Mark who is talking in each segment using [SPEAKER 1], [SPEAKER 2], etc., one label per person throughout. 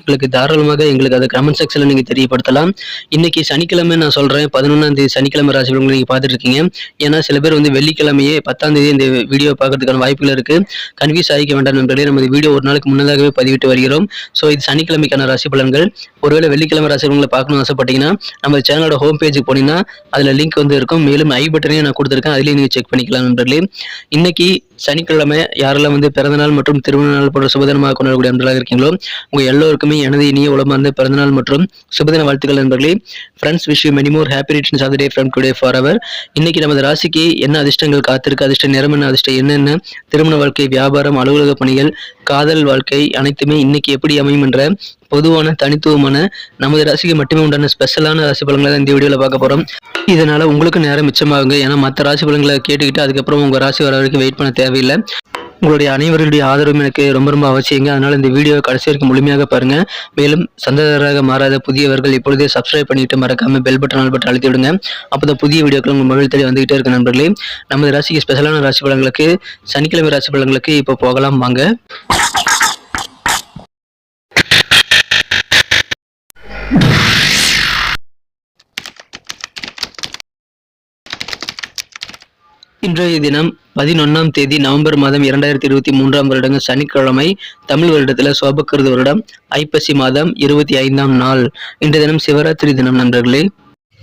[SPEAKER 1] உங்களுக்கு தாராளமாக எங்களுக்கு அதை கமெண்ட் செக்ஷனில் நீங்கள் தெரியப்படுத்தலாம். இன்னைக்கு சனிக்கிழமை நான் சொல்கிறேன் பதினொன்றாம் தேதி சனிக்கிழமை ராசி பலன்களை நீங்கள் பார்த்துட்டு இருக்கீங்க ஏன்னா சில பேர் வந்து வெள்ளிக்கிழமையே பத்தாம் தேதி இந்த வீடியோ பார்க்கறதுக்கான வாய்ப்புகள் இருக்குது கன்ஃபியூஸ் ஆகிக்க வேண்டாம் நண்பர்களே. நம்ம வீடியோ ஒரு நாளுக்கு முன்னதாகவே பதிவிட்டு வருகிறோம். ஸோ இது சனிக்கிழமைக்கான ராசி பலன்கள். ஒருவேளை வெள்ளிக்கிழமை ராசி பலன்களை பார்க்கணும்னு ஆசைப்பட்டீங்கன்னா நம்ம சேனலோட ஹோம் பேஜுக்கு போனீங்கன்னா அதில் லிங்க் வந்து இருக்கும். மேலும் ஐ பட்டனையும் நான் கொடுத்துருக்கேன். அதுலேயும் நீங்கள் செக் பண்ணிக்கலாம் நண்பர்களே. இன்னைக்கு சனிக்கிழமை யாரெல்லாம் வந்து பிறந்தநாள் மற்றும் திருமண நாள் போன்ற சுபதினமாக கொண்டாடக்கூடிய நண்பர்களாக இருக்கீங்களோ உங்கள் எல்லோருக்குமே எனது இனிய உலமார்ந்த பிறந்தநாள் மற்றும் சுபதின வாழ்த்துக்கள் நண்பர்களே. Friends wish you many more happy returns of day from today for our இன்னைக்கு நமது ராசிக்கு என்ன அதிர்ஷ்டங்கள் காத்திருக்கு? அதிர்ஷ்ட நிறம் என்ன? அதிர்ஷ்டம் என்னென்ன? திருமண வாழ்க்கை வியாபாரம் அலுவலக பணிகள் காதல் வாழ்க்கை அனைத்துமே இன்னைக்கு எப்படி அமையும் என்ற பொதுவான தனித்துவமான நமது ராசிக்கு மட்டுமே உண்டான ஸ்பெஷலான ராசி பலன்களை தான் இந்த வீடியோவில் பார்க்க போகிறோம் இதனால் உங்களுக்கு நேரம் மிச்சமாகுங்க. ஏன்னா மற்ற ராசி பலன்களை கேட்டுக்கிட்டு அதுக்கப்புறம் உங்கள் ராசி வர வரைக்கும் வெயிட் பண்ண தேவையில்லை. உங்களுடைய அனைவருடைய ஆதரவும் எனக்கு ரொம்ப ரொம்ப அவசியங்க. அதனால் இந்த வீடியோவை கடைசி வரைக்கும் முழுமையாக பாருங்கள் மேலும் சந்ததராக மாறாத புதியவர்கள் இப்பொழுதே சப்ஸ்கிரைப் பண்ணிட்டு மறக்காமல் பெல் பட்டன் ஆல் பட்டன் அழுத்தி விடுங்க அப்போ புதிய வீடியோக்கள் உங்கள் மொபைல் தேடி வந்துகிட்டே இருக்க நண்பர்களே. நமது ராசிக்கு ஸ்பெஷலான ராசி பலன்களுக்கு சனிக்கிழமை ராசி பலன்களுக்கு இப்போ போகலாம். வாங்க. இன்றைய தினம் பதினொன்னாம் தேதி நவம்பர் மாதம் இரண்டாயிரத்தி இருபத்தி மூன்றாம் வருடங்க சனிக்கிழமை தமிழ் வருடத்தில் சோபக்கிருத வருடம் ஐப்பசி மாதம் இருபத்தி ஐந்தாம் நாள். இன்றைய தினம் சிவராத்திரி தினம் நண்பர்களே.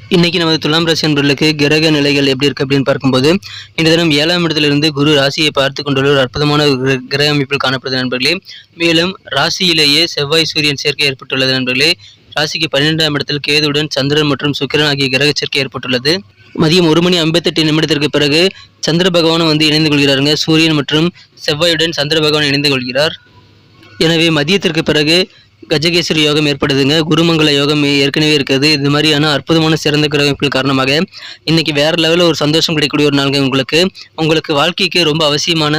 [SPEAKER 1] இன்னைக்கு நமது துலாம் ராசி நண்பர்களுக்கு கிரக நிலைகள் எப்படி இருக்கு அப்படின்னு பார்க்கும்போது இன்றைய தினம் ஏழாம் இடத்திலிருந்து குரு ராசியை பார்த்து கொண்டுள்ள ஒரு அற்புதமான கிர- கிரக அமைப்பில் காணப்படுது நண்பர்களே. மேலும் ராசியிலேயே செவ்வாய் சூரியன் சேர்க்கை ஏற்பட்டுள்ளது நண்பர்களே. ராசிக்கு பன்னிரெண்டாம் இடத்தில் கேதுவுடன் சந்திரன் மற்றும் சுக்கிரன் ஆகிய கிரக சேர்க்கை ஏற்பட்டுள்ளது. மதியம் ஒரு மணி ஐம்பத்தெட்டு நிமிடத்திற்கு பிறகு சந்திர பகவானும் வந்து இணைந்து கொள்கிறாருங்க. சூரியன் மற்றும் செவ்வாயுடன் சந்திர பகவான் இணைந்து கொள்கிறார். எனவே மதியத்திற்கு பிறகு கஜகேஸ்வரி யோகம் ஏற்படுதுங்க. குருமங்கல யோகம் ஏற்கனவே இருக்குது. இது மாதிரியான அற்புதமான சிறந்த கிரகங்கள் காரணமாக இன்னைக்கு வேற லெவலில் ஒரு சந்தோஷம் கிடைக்கக்கூடிய ஒரு நாள்கள் உங்களுக்கு. உங்களுக்கு வாழ்க்கைக்கு ரொம்ப அவசியமான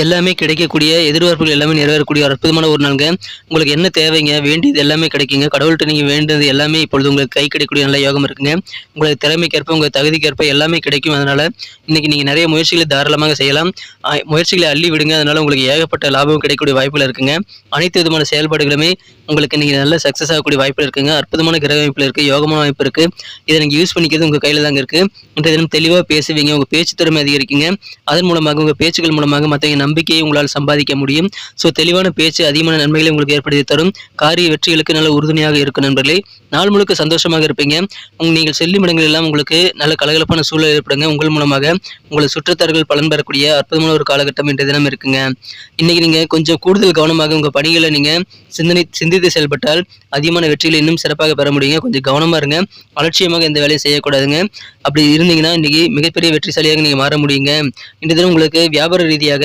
[SPEAKER 1] எல்லாமே கிடைக்கக்கூடிய எதிர்பார்ப்புகள் எல்லாமே நிறைவேறக்கூடிய ஒரு அற்புதமான ஒரு நாளுங்க. உங்களுக்கு என்ன தேவைங்க வேண்டியது எல்லாமே கிடைக்குங்க. கடவுள்கிட்ட நீங்கள் வேண்டியது எல்லாமே இப்பொழுது உங்களுக்கு கை கிடைக்கக்கூடிய நல்ல யோகம் இருக்குங்க. உங்களுக்கு திறமைக்கேற்ப உங்கள் தகுதிக்கேற்ப எல்லாமே கிடைக்கும். அதனால் இன்றைக்கி நீங்கள் நிறைய முயற்சிகளை தாராளமாக செய்யலாம். முயற்சிகளை அள்ளி விடுங்க. அதனால் உங்களுக்கு ஏகப்பட்ட லாபம் கிடைக்கக்கூடிய வாய்ப்புகள் இருக்குங்க. அனைத்து விதமான செயல்பாடுகளுமே உங்களுக்கு இன்றைக்கி நல்ல சக்ஸஸ் ஆகக்கூடிய வாய்ப்புகள் இருக்குங்க. அற்புதமான கிரக அமைப்பில் இருக்குது யோகமான வாய்ப்பு இருக்குது இதை நீங்கள் யூஸ் பண்ணிக்கிறது உங்கள் கையில் தாங்க இருக்குது இன்றைய தினம் தெளிவாக பேசுவீங்க. உங்கள் பேச்சு திறமை அதிகரிக்குங்க. அதன் மூலமாக உங்கள் பேச்சுகள் மூலமாக மற்றவங்க நம்பிக்கையை உங்களால் சம்பாதிக்க முடியும். ஸோ தெளிவான பேச்சு அதிகமான நன்மைகளை உங்களுக்கு ஏற்படுத்தி தரும். காரிய வெற்றிகளுக்கு நல்ல உறுதுணையாக இருக்கும் நண்பர்களே. நாள் முழுக்க சந்தோஷமாக இருப்பீங்க. உங்க நீங்கள் செல்லும் இடங்கள் எல்லாம் உங்களுக்கு நல்ல கலகலப்பான சூழல் ஏற்படுங்க. உங்கள் மூலமாக உங்களை சுற்றத்தார்கள் பலன் பெறக்கூடிய அற்புதமான ஒரு காலகட்டம் இன்றைய தினம் இருக்குங்க. இன்னைக்கு நீங்கள் கொஞ்சம் கூடுதல் கவனமாக உங்கள் பணிகளை நீங்கள் சிந்தனை சிந்தித்து செயல்பட்டால் அதிகமான வெற்றிகளை இன்னும் சிறப்பாக பெற முடியுங்க. கொஞ்சம் கவனமாக இருங்க. அலட்சியமாக எந்த வேலையும் செய்யக்கூடாதுங்க. அப்படி இருந்தீங்கன்னா இன்னைக்கு மிகப்பெரிய வெற்றிசாலியாக நீங்கள் மாற முடியுங்க. இன்றைய தினம் உங்களுக்கு வியாபார ரீதியாக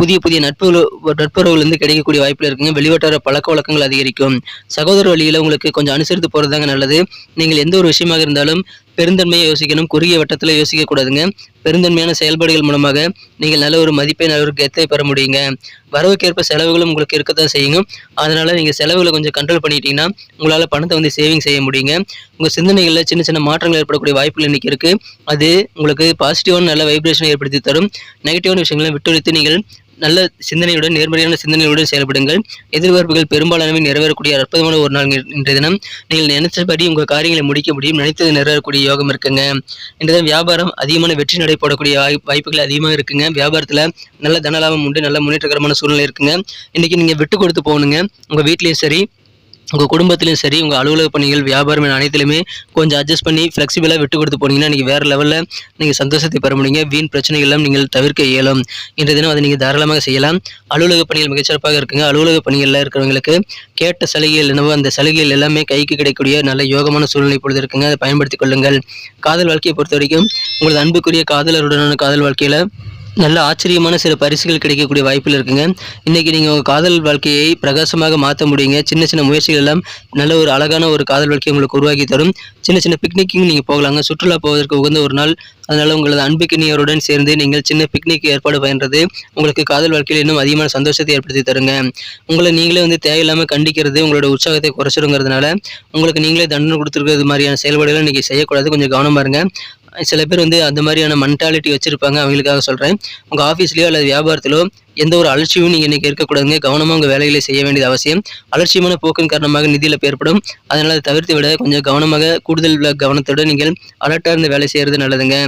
[SPEAKER 1] புதிய புதிய நட்புகள் நட்புறவுகள் வந்து கிடைக்கக்கூடிய வாய்ப்புகள் இருக்குங்க. வெளிவட்டார பழக்க வழக்கங்கள் அதிகரிக்கும். சகோதர வழியில் உங்களுக்கு கொஞ்சம் அனுசரித்து போகிறதாங்க நல்லது. நீங்கள் எந்த ஒரு விஷயமாக இருந்தாலும் பெருந்தன்மையை யோசிக்கணும். குறுகிய வட்டத்தில் யோசிக்கக்கூடாதுங்க பெருந்தன்மையான செயல்பாடுகள் மூலமாக நீங்கள் நல்ல ஒரு மதிப்பை நல்ல ஒரு கெத்தை பெற முடியுங்க. வரவுக்கேற்ப செலவுகளும் உங்களுக்கு இருக்கத்தான் செய்யுங்க. அதனால நீங்கள் செலவுகளை கொஞ்சம் கண்ட்ரோல் பண்ணிட்டீங்கன்னா உங்களால் பணத்தை வந்து சேவிங் செய்ய முடியுங்க. உங்கள் சிந்தனைகளில் சின்ன சின்ன மாற்றங்கள் ஏற்படக்கூடிய வாய்ப்புகள் இன்னைக்கு இருக்கு. அது உங்களுக்கு பாசிட்டிவான நல்ல வைப்ரேஷனை ஏற்படுத்தி தரும். நெகட்டிவான விஷயங்களை விட்டுவிட்டு நீங்கள் நல்ல சிந்தனையுடன் நேர்மறையான சிந்தனையுடன் செயல்படுங்கள். எதிர்பார்ப்புகள் பெரும்பாலானவை நிறைவேறக்கூடிய அற்புதமான ஒரு நாள் இன்றைய தினம். நீங்கள் நினைச்சபடி உங்கள் காரியங்களை முடிக்க முடியும். நினைத்தது நிறைவேறக்கூடிய யோகம் இருக்குங்க. இன்றைய தினம் வியாபாரம் அதிகமான வெற்றி நடைபெறக்கூடிய வாய்- வாய்ப்புகள் அதிகமாக இருக்குங்க. வியாபாரத்தில் நல்ல தனலாபம் உண்டு. நல்ல முன்னேற்றகரமான சூழ்நிலை இருக்குங்க. இன்றைக்கி நீங்கள் விட்டு கொடுத்து போகணுங்க. உங்கள் வீட்லேயும் சரி. உங்கள் குடும்பத்திலையும் சரி உங்கள் அலுவலக பணிகள் வியாபாரம் என அனைத்துலையுமே கொஞ்சம் அட்ஜஸ்ட் பண்ணி ஃப்ளெக்சிபிளாக விட்டு கொடுத்து போனீங்கன்னா நீங்கள் வேறு லெவலில் நீங்கள் சந்தோஷத்தை பெற முடியுங்க. வீண் பிரச்சனைகள்லாம் நீங்கள் தவிர்க்க இயலும். இன்றைய தினம் அதை நீங்கள் தாராளமாக செய்யலாம். அலுவலக பணிகள் மிகச்சிறப்பாக இருக்குங்க. அலுவலக பணிகளில் இருக்கிறவங்களுக்கு கேட்ட சலுகைகள் என்னவோ அந்த சலுகைகள் எல்லாமே கைக்கு கிடைக்கக்கூடிய நல்ல யோகமான சூழ்நிலை பொழுது இருக்குங்க. அதை பயன்படுத்திக் கொள்ளுங்கள். காதல் வாழ்க்கையை பொறுத்த வரைக்கும் உங்களது அன்புக்குரிய காதலருடனான காதல் வாழ்க்கையில் நல்ல ஆச்சரியமான சில பரிசுகள் கிடைக்கக்கூடிய வாய்ப்பில் இருக்குங்க. இன்றைக்கி நீங்கள் உங்கள் காதல் வாழ்க்கையை பிரகாசமாக மாற்ற முடியுங்க. சின்ன சின்ன முயற்சிகள் எல்லாம் நல்ல ஒரு அழகான ஒரு காதல் வாழ்க்கையை உங்களுக்கு உருவாக்கி தரும். சின்ன சின்ன பிக்னிக்கிங் நீங்கள் போகலாங்க. சுற்றுலா போவதற்கு உகந்த ஒரு நாள். அதனால் உங்களது அன்புக்கினியருடன் சேர்ந்து நீங்கள் சின்ன பிக்னிக் ஏற்பாடு பண்ணுறது உங்களுக்கு காதல் வாழ்க்கையில் இன்னும் அதிகமான சந்தோஷத்தை ஏற்படுத்தி தருங்க. உங்களை நீங்களே வந்து தேவையில்லாமல் கண்டிக்கிறது உங்களோட உற்சாகத்தை குறைச்சிடுங்கிறதுனால உங்களுக்கு நீங்களே தண்டனை கொடுத்துருக்கிறது மாதிரியான செயல்பாடுகளை இன்றைக்கி செய்யக்கூடாது. கொஞ்சம் கவனமாக இருங்க. சில பேர் வந்து அந்த மாதிரியான மென்டாலிட்டி வச்சுருப்பாங்க. அவங்களுக்காக சொல்கிறேன் உங்கள் ஆஃபீஸ்லேயோ அல்லது வியாபாரத்திலோ எந்த ஒரு அலட்சியமும் நீங்கள் இன்றைக்கி இருக்கக்கூடாதுங்க. கவனமாக உங்கள் வேலைகளை செய்ய வேண்டியது அவசியம். அலட்சியமான போக்கின் காரணமாக நிதியில் ஏற்படும் அதனால் அதை தவிர்த்து விட கொஞ்சம் கவனமாக கூடுதல் கவனத்தோடு நீங்கள் அலர்ட்டாக இருந்து வேலை செய்கிறது நல்லதுங்க.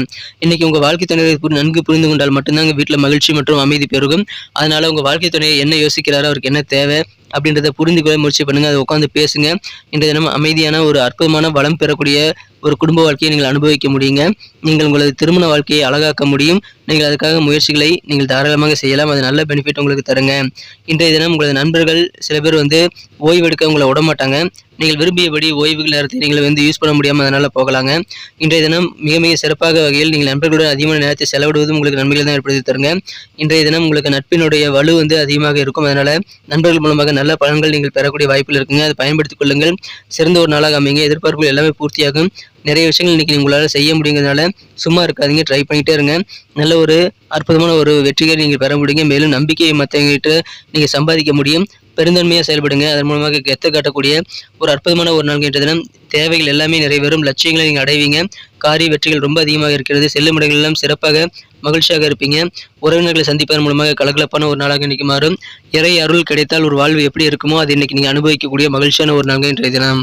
[SPEAKER 1] இன்றைக்கி உங்கள் வாழ்க்கை துணையை நன்கு புரிந்து கொண்டால் மட்டும்தான் உங்கள் வீட்டில் மகிழ்ச்சி மற்றும் அமைதி பெருகும். அதனால் உங்கள் வாழ்க்கை துணையை என்ன யோசிக்கிறாரோ அவருக்கு என்ன தேவை அப்படின்றத புரிந்து கொள்ள முயற்சி பண்ணுங்கள் அதை உட்காந்து பேசுங்க. இன்றைய தினம் அமைதியான ஒரு அற்புதமான வளம் பெறக்கூடிய ஒரு குடும்ப வாழ்க்கையை நீங்கள் அனுபவிக்க முடியுங்க. நீங்கள் உங்களது திருமண வாழ்க்கையை அழகாக்க முடியும். நீங்கள் அதுக்காக முயற்சிகளை நீங்கள் தாராளமாக செய்யலாம். அது நல்ல பெனிஃபிட் உங்களுக்கு தருங்க. இன்றைய தினம் உங்களது நண்பர்கள் சில பேர் வந்து ஓய்வெடுக்க உங்களை விட மாட்டாங்க நீங்கள் விரும்பியபடி ஓய்வு நேரத்தை நீங்கள் வந்து யூஸ் பண்ண முடியாமல் அதனால் போகலாங்க. இன்றைய தினம் மிக மிக சிறப்பாக வகையில் நீங்கள் நண்பர்களுடன் அதிகமான நேரத்தை செலவிடுவதும் உங்களுக்கு நன்மைகள் தான் ஏற்படுத்தி தருங்க. இன்றைய தினம் உங்களுக்கு நட்பினுடைய வலு வந்து அதிகமாக இருக்கும். அதனால் நண்பர்கள் மூலமாக நல்ல பலன்கள் நீங்கள் பெறக்கூடிய வாய்ப்பில் இருக்குங்க. அதை பயன்படுத்திக் கொள்ளுங்கள். சிறந்த ஒரு நாளாக அமைங்க எதிர்பார்ப்புகள் எல்லாமே பூர்த்தியாகும். நிறைய விஷயங்கள் இன்றைக்கி உங்களால் செய்ய முடியுங்கிறதுனால சும்மா இருக்காதீங்க. ட்ரை பண்ணிகிட்டே இருங்க. நல்ல ஒரு அற்புதமான ஒரு வெற்றிகளை நீங்கள் பெற முடியுங்க. மேலும் நம்பிக்கையை மற்றவங்ககிட்ட நீங்கள் சம்பாதிக்க முடியும். பெருந்தன்மையாக செயல்படுங்க. அதன் மூலமாக கெத்த காட்டக்கூடிய ஒரு அற்புதமான ஒரு நாள் என்ற தினம் தேவைகள் எல்லாமே நிறைவேறும். லட்சியங்களை நீங்கள் அடைவீங்க. காரிய வெற்றிகள் ரொம்ப அதிகமாக இருக்கிறது. செல்லும் இடங்கள் எல்லாம் சிறப்பாக மகிழ்ச்சியாக இருப்பீங்க. உறவினர்களை சந்திப்பதன் மூலமாக கலகலப்பான ஒரு நாளாக இன்றைக்கு மாறும். இறை அருள் கிடைத்தால் ஒரு வாழ்வு எப்படி இருக்குமோ அது இன்னைக்கு நீங்கள் அனுபவிக்கக்கூடிய மகிழ்ச்சியான ஒரு நாள் இன்றைய தினம்.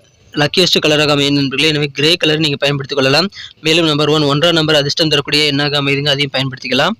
[SPEAKER 1] லக்கியஸ்ட் கலராக அமையும் நண்பர்களே எனவே கிரே கலர் நீங்கள் பயன்படுத்திக் கொள்ளலாம். மேலும் நம்பர் ஒன் ஒன்றாம் நம்பர் அதிர்ஷ்டம் தரக்கூடிய எண்ணாக அமைதுங்க. அதையும் பயன்படுத்திக்கலாம்.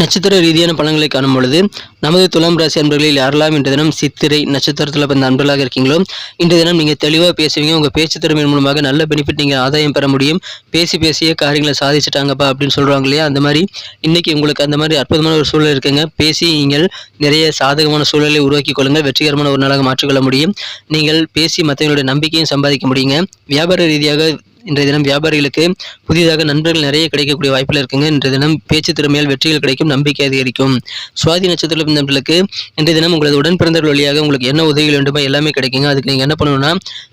[SPEAKER 1] நட்சத்திர ரீதியான பலன்களை காணும் பொழுது நமது துலாம் ராசி அன்பர்களில் யாரெல்லாம் இன்று தினம் சித்திரை நட்சத்திரத்தில் பிறந்த அன்பர்களாக இருக்கீங்களோ இன்று தினம் நீங்கள் தெளிவாக பேசுவீங்க. உங்கள் பேச்சு திறமையின் மூலமாக நல்ல பெனிஃபிட் நீங்கள் ஆதாயம் பெற முடியும். பேசி பேசிய காரியங்களை சாதிச்சிட்டாங்கப்பா அப்படின்னு சொல்கிறாங்க இல்லையா? அந்த மாதிரி இன்னைக்கு உங்களுக்கு அந்த மாதிரி அற்புதமான ஒரு சூழல் இருக்குங்க. பேசி நீங்கள் நிறைய சாதகமான சூழலை உருவாக்கி கொள்ளுங்கள். வெற்றிகரமான ஒரு நாளாக மாற்றிக்கொள்ள முடியும். நீங்கள் பேசி மற்றவங்களுடைய நம்பிக்கையும் சம்பாதிக்க முடியுங்க. வியாபார ரீதியாக இன்றைய தினம் வியாபாரிகளுக்கு புதிதாக நண்பர்கள் நிறைய கிடைக்கக்கூடிய வாய்ப்பில் இருக்குங்க. இன்றைய தினம் பேச்சு திறமையால் வெற்றிகள் கிடைக்கும் நம்பிக்கை அதிகரிக்கும். சுவாதி நட்சத்திர நண்பர்களுக்கு இன்றைய தினம் உங்களது உடன் பிறந்தவர்கள் வழியாக உங்களுக்கு என்ன உதவிகள் வேண்டுமோ எல்லாமே கிடைக்குங்க. அதுக்கு நீங்கள் என்ன பண்ணணும்னா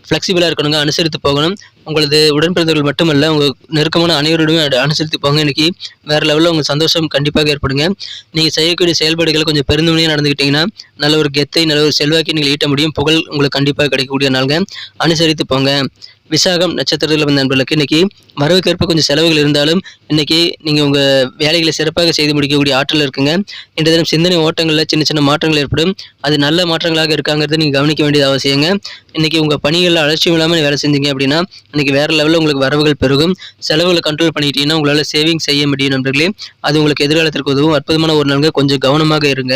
[SPEAKER 1] ஃப்ளெக்சிபிளாக இருக்கணுங்க. அனுசரித்து போகணும். உங்களது உடன்பிறந்தவர்கள் மட்டுமல்ல உங்கள் நெருக்கமான அனைவருடையும் அனுசரித்து போங்க. இன்னைக்கு வேறு லெவலில் உங்கள் சந்தோஷம் கண்டிப்பாக ஏற்படுங்க. நீங்கள் செய்யக்கூடிய செயல்பாடுகளை கொஞ்சம் பெருந்தமையாக நடந்துக்கிட்டிங்கன்னா நல்ல ஒரு கெத்தை நல்ல ஒரு செல்வாக்கி நீங்கள் ஈட்ட முடியும். புகழ் உங்களுக்கு கண்டிப்பாக கிடைக்கக்கூடிய நாள்கள் அனுசரித்து போங்க. விசாகம் நட்சத்திரத்தில் வந்த நண்பர்களுக்கு இன்னைக்கு மரபுக்கேற்ப கொஞ்சம் செலவுகள் இருந்தாலும் இன்னைக்கு நீங்கள் உங்கள் வேலைகளை சிறப்பாக செய்து முடிக்கக்கூடிய ஆற்றல் இருக்குங்க. இன்றைய தினம் சிந்தனை ஓட்டங்களில் சின்ன சின்ன மாற்றங்கள் ஏற்படும். அது நல்ல மாற்றங்களாக இருக்காங்கிறத நீங்கள் கவனிக்க வேண்டியது அவசியங்க. இன்னைக்கு உங்கள் பணிகளில் அலட்சியம் இல்லாமல் வேலை செஞ்சீங்க அப்படின்னா இன்னைக்கு வேறு லெவலில் உங்களுக்கு வரவுகள் பெருகும். செலவுகளை கண்ட்ரோல் பண்ணிக்கிட்டீங்கன்னா உங்களால் சேவிங் செய்ய முடியும் நண்பர்களே. அது உங்களுக்கு எதிர்காலத்திற்கு உதவும். அற்புதமான ஒரு நாளுங்க. கொஞ்சம் கவனமாக இருங்க.